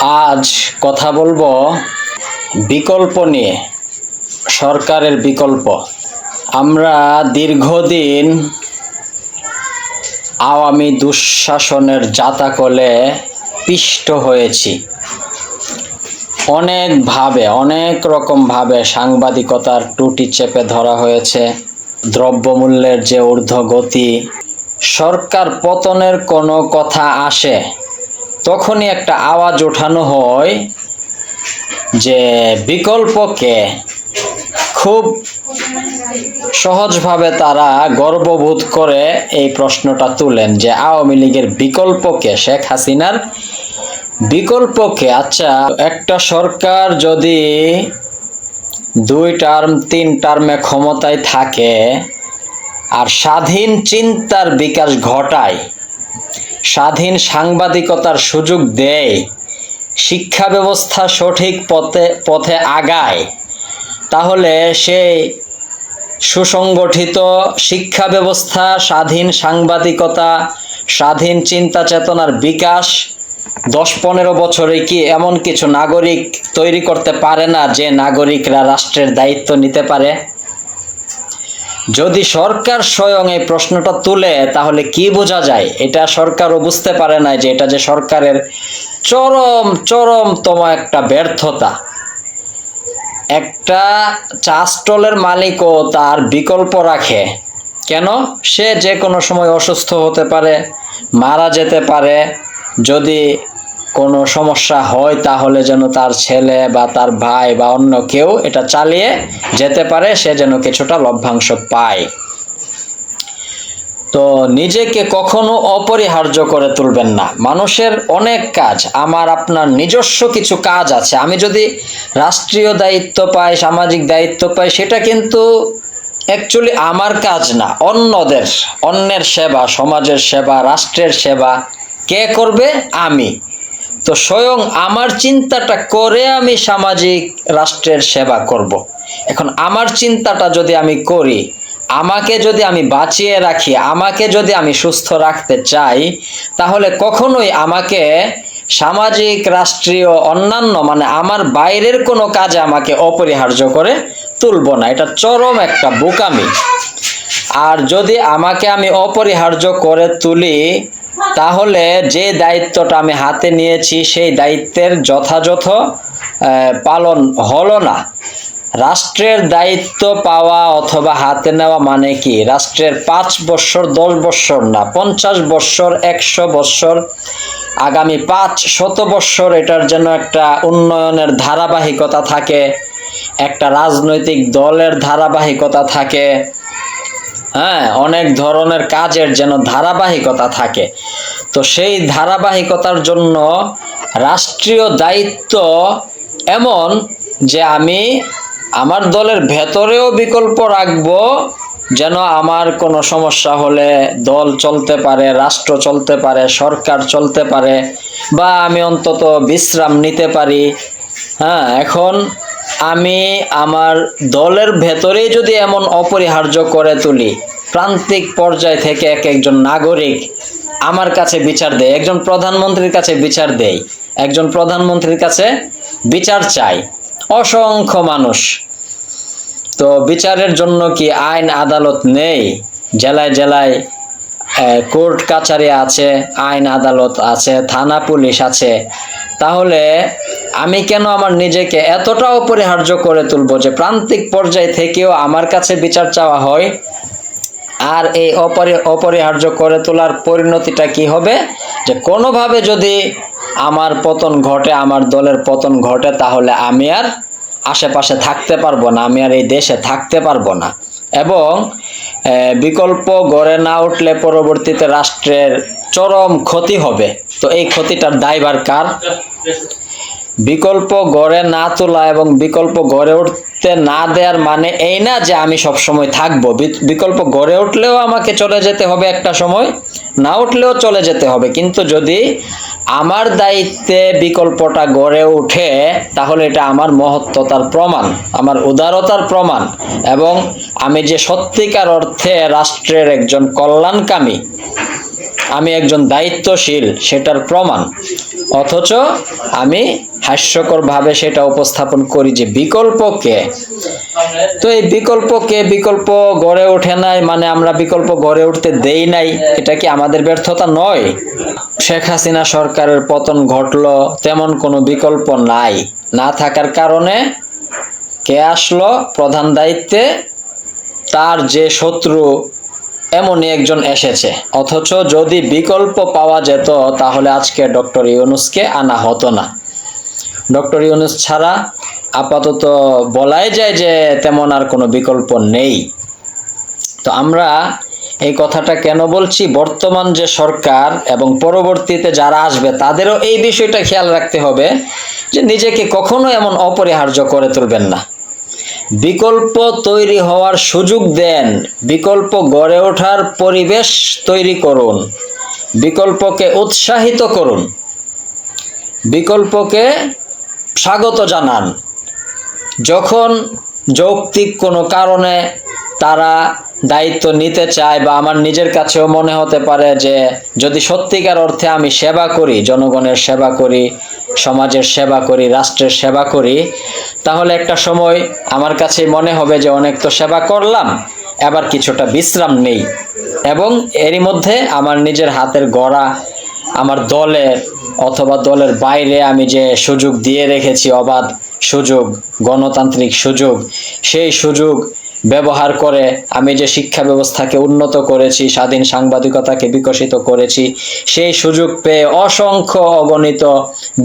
আজ কথা বলব বিকল্প নিয়ে, সরকারের বিকল্প। আমরা দীর্ঘদিন আওয়ামী দুঃশাসনের জাতাকলে পিষ্ট হয়েছি। অনেকভাবে অনেক রকমভাবে সাংবাদিকতার টুটি চেপে ধরা হয়েছে। দ্রব্যমূল্যের যে ঊর্ধ্বগতি, সরকার পতনের কোনো কথা আসে তখনই একটা আওয়াজ ওঠানো হয় যে বিকল্পকে খুব সহজভাবে তারা গর্ববোধ করে এই প্রশ্নটা তুলেন যে আওয়ামী লীগের বিকল্পকে শেখ হাসিনার বিকল্পকে আচ্ছা একটা সরকার যদি দুই টার্ম, তিন টার্মে ক্ষমতায় থাকে আর স্বাধীন চিন্তার বিকাশ ঘটায় স্বাধীন সাংবাদিকতার সুযোগ দেয়। শিক্ষা ব্যবস্থা সঠিক পথে পথে আগায়। তাহলে সেই সুসংগঠিত শিক্ষা ব্যবস্থা, স্বাধীন সাংবাদিকতা, স্বাধীন চিন্তা চেতনার বিকাশ দশ পনেরো বছরে কি এমন কিছু নাগরিক তৈরি করতে পারে না যে নাগরিকরা রাষ্ট্রের দায়িত্ব নিতে পারে? যদি সরকার স্বয়ং এই প্রশ্নটা তুলে, তাহলে কি বোঝা যায়? এটা সরকারও বুঝতে পারে না যে এটা যে সরকারের চরম, চরমতম একটা ব্যর্থতা। একটা চা স্টলের মালিকও তার বিকল্প রাখে। কেন? সে যে কোনো সময় অসুস্থ হতে পারে, মারা যেতে পারে, যদি কোনো সমস্যা হয় তাহলে যেন তার ছেলে বা তার ভাই বা অন্য কেউ এটা চালিয়ে যেতে পারে, সে যেন কিছুটা লভ্যাংশ পায়। তো নিজেকে কখনো অপরিহার্য করে তুলবেন না। মানুষের অনেক কাজ, আমার, আপনার নিজস্ব কিছু কাজ আছে। আমি যদি রাষ্ট্রীয় দায়িত্ব পাই, সামাজিক দায়িত্ব পাই, সেটা কিন্তু অ্যাকচুয়ালি আমার কাজ না, অন্যদের, অন্যের সেবা, সমাজের সেবা, রাষ্ট্রের সেবা। কে করবে? আমি। তো স্বয়ং আমার চিন্তাটা করে আমি সামাজিক রাষ্ট্রের সেবা করব। এখন আমার চিন্তাটা যদি আমি করি, আমাকে যদি আমি বাঁচিয়ে রাখি, আমাকে যদি আমি সুস্থ রাখতে চাই, তাহলে কখনোই আমাকে সামাজিক, রাষ্ট্রীয়, অন্যান্য মানে আমার বাইরের কোনো কাজে আমাকে অপরিহার্য করে তুলব না এটা চরম একটা বোকামি আর যদি আমাকে আমি অপরিহার্য করে তুলি তাহলে যে দায়িত্বটা আমি হাতে নিয়েছি, সেই দায়িত্বের যথাযথ পালন হলো না। রাষ্ট্রের দায়িত্ব পাওয়া অথবা হাতে নেওয়া মানে কি? রাষ্ট্রের পাঁচ বৎসর দশ বৎসর না, পঞ্চাশ বৎসর একশো বৎসর আগামী পাঁচ শত বৎসর এটার যেন একটা উন্নয়নের ধারাবাহিকতা থাকে, একটা রাজনৈতিক দলের ধারাবাহিকতা থাকে হ্যাঁ অনেক ধরনের কাজের যেন ধারাবাহিকতা থাকে। তো সেই ধারাবাহিকতার জন্য রাষ্ট্রীয় দায়িত্ব এমন যে আমি আমার দলের ভেতরেও বিকল্প রাখব যেন আমার কোনো সমস্যা হলে দল চলতে পারে, রাষ্ট্র চলতে পারে, সরকার চলতে পারে বা আমি অন্তত বিশ্রাম নিতে পারি। হ্যাঁ এখন আমি আমার দলের ভেতরেই যদি এমন অপরিহার্য করে তুলি, প্রান্তিক পর্যায় থেকে এক একজন নাগরিক আমার কাছে বিচার দেয়, একজন প্রধানমন্ত্রীর কাছে বিচার দেয়, একজন প্রধানমন্ত্রীর কাছে বিচার চাই। অসংখ্য মানুষ। তো বিচারের জন্য কি আইন আদালত নেই? জেলায় জেলায় কোর্ট কাছারি আছে, আইন আদালত আছে, থানা পুলিশ আছে। তাহলে আমি কেন আমার নিজেকে এতটা অপরিহার্য করে তুলবো যে প্রান্তিক পর্যায় থেকেও আমার কাছে বিচার চাওয়া হয়? আর এই অপরি অপরিহার্য করে তোলার পরিণতিটা কি হবে? যে কোনোভাবে যদি আমার পতন ঘটে, আমার দলের পতন ঘটে, তাহলে আমি আর আশেপাশে থাকতে পারব না, আমি আর এই দেশে থাকতে পারব না। এবং বিকল্প গড়ে না উঠলে পরবর্তীতে রাষ্ট্রের চরম ক্ষতি হবে। তো এই ক্ষতিটার দায়ভার কার? বিকল্প গড়ে না তোলা এবং বিকল্প গড়ে উঠতে না দেওয়ার মানে এই না যে আমি সব সময় থাকব বিকল্প গড়ে উঠলেও আমাকে চলে যেতে হবে একটা সময়, না উঠলেও চলে যেতে হবে। কিন্তু যদি আমার দায়িত্বে বিকল্পটা গড়ে ওঠে, তাহলে এটা আমার মহত্বতার প্রমাণ, আমার উদারতার প্রমাণ এবং আমি যে সত্যিকার অর্থে রাষ্ট্রের একজন কল্যাণকামী, আমি একজন দায়িত্বশীল, সেটার প্রমাণ। অথচ আমি হাস্যকরভাবে সেটা উপস্থাপন করি যে বিকল্পকে তো এই বিকল্পকে বিকল্প গড়ে ওঠে নাই মানে আমরা বিকল্প গড়ে উঠতে দেই নাই, এটা কি আমাদের ব্যর্থতা নয়? শেখ হাসিনা সরকারের পতন ঘটল, তেমন কোনো বিকল্প নাই। না থাকার কারণে কে আসলো? প্রধান দায়িত্বে তার যে শত্রু এমনই একজন এসেছে। অথচ যদি বিকল্প পাওয়া যেত, তাহলে আজকে ডক্টর ইউনুসকে আনা হতো না। ডক্টর ইউনুস ছাড়া আপাতত বলাই যায় যে তেমন আর কোনো বিকল্প নেই। তো আমরা এই কথাটা কেন বলছি? বর্তমান যে সরকার এবং পরবর্তীতে যারা আসবে, তাদেরও এই বিষয়টা খেয়াল রাখতে হবে যে নিজেকে কখনো এমন অপরিহার্য করে তুলবেন না। বিকল্প তৈরি হওয়ার সুযোগ দেন। বিকল্প গড়ে ওঠার পরিবেশ তৈরি করুন। বিকল্পকে উৎসাহিত করুন। বিকল্পকে স্বাগত জানান। যখন যৌক্তিক কোনো কারণে তারা দায়িত্ব নিতে চায় বা আমার নিজের কাছেও মনে হতে পারে যে যদি সত্যিকার অর্থে আমি সেবা করি, জনগণের সেবা করি, সমাজের সেবা করি, রাষ্ট্রের সেবা করি, তাহলে একটা সময় আমার কাছে মনে হবে যে অনেক তো সেবা করলাম, এবার কিছুটা বিশ্রাম নেই। এবং এরই মধ্যে আমার নিজের হাতের গড়া, আমার দলের অথবা দলের বাইরে আমি যে সুযোগ দিয়ে রেখেছি, অবাধ সুযোগ, গণতান্ত্রিক সুযোগ, সেই সুযোগ ব্যবহার করে, আমি যে শিক্ষা ব্যবস্থাকে উন্নত করেছি, স্বাধীন সাংবাদিকতাকে বিকশিত করেছি, সেই সুযোগ পেয়ে অসংখ্য অগণিত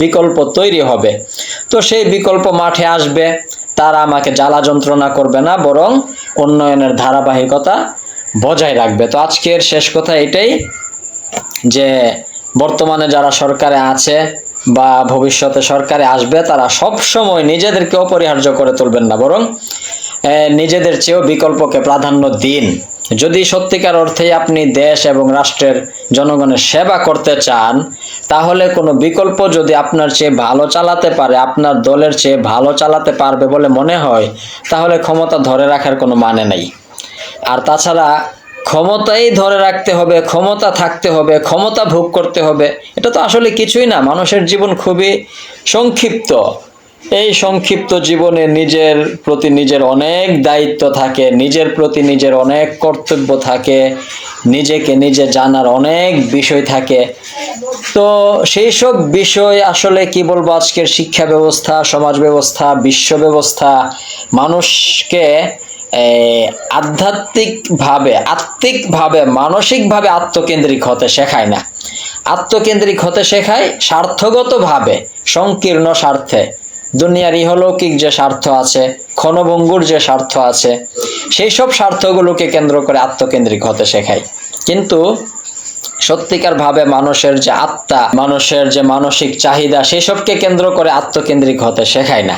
বিকল্প তৈরি হবে। তো সেই বিকল্প মাঠে আসবে, তারা আমাকে জ্বালা যন্ত্রণা করবে না, বরং উন্নয়নের ধারাবাহিকতা বজায় রাখবে। তো আজকের শেষ কথা এটাই যে, বর্তমানে যারা সরকারে আছে বা ভবিষ্যতে সরকারে আসবে, তারা সব সময় নিজেদেরকে অপরিহার্য করে তুলবেন না, বরং নিজেদের চেয়েও বিকল্পকে প্রাধান্য দিন। যদি সত্যিকার অর্থে আপনি দেশ এবং রাষ্ট্রের জনগণের সেবা করতে চান, তাহলে কোনো বিকল্প যদি আপনার চেয়ে ভালো চালাতে পারে, আপনার দলের চেয়ে ভালো চালাতে পারবে বলে মনে হয়, তাহলে ক্ষমতা ধরে রাখার কোনো মানে নেই। আর তাছাড়া ক্ষমতাই ধরে রাখতে হবে, ক্ষমতা থাকতে হবে, ক্ষমতা ভোগ করতে হবে, এটা তো আসলে কিছুই না। মানুষের জীবন খুবই সংক্ষিপ্ত। এই সংক্ষিপ্ত জীবনে নিজের প্রতি নিজের অনেক দায়িত্ব থাকে, নিজের প্রতি নিজের অনেক কর্তব্য থাকে, নিজেকে নিজে জানার অনেক বিষয় থাকে। তো সেই সব বিষয় আসলে কি বলব, আজকের শিক্ষা ব্যবস্থা, সমাজ ব্যবস্থা, বিশ্ব ব্যবস্থা, মানুষকে আধ্যাত্মিকভাবে, আত্মিকভাবে, মানসিকভাবে আত্মকেন্দ্রিক হতে শেখায় না। আত্মকেন্দ্রিক হতে শেখায় স্বার্থগতভাবে সংকীর্ণ স্বার্থে। দুনিয়ার ইহলৌকিক যে স্বার্থ আছে, ক্ষণভঙ্গুর যে স্বার্থ আছে সেই সব স্বার্থগুলোকে কেন্দ্র করে আত্মকেন্দ্রিক হতে শেখায়। কিন্তু সত্যিকার ভাবে মানুষের যে আত্মা, মানুষের যে মানসিক চাহিদা সেসবকে কেন্দ্র করে আত্মকেন্দ্রিক হতে শেখায় না।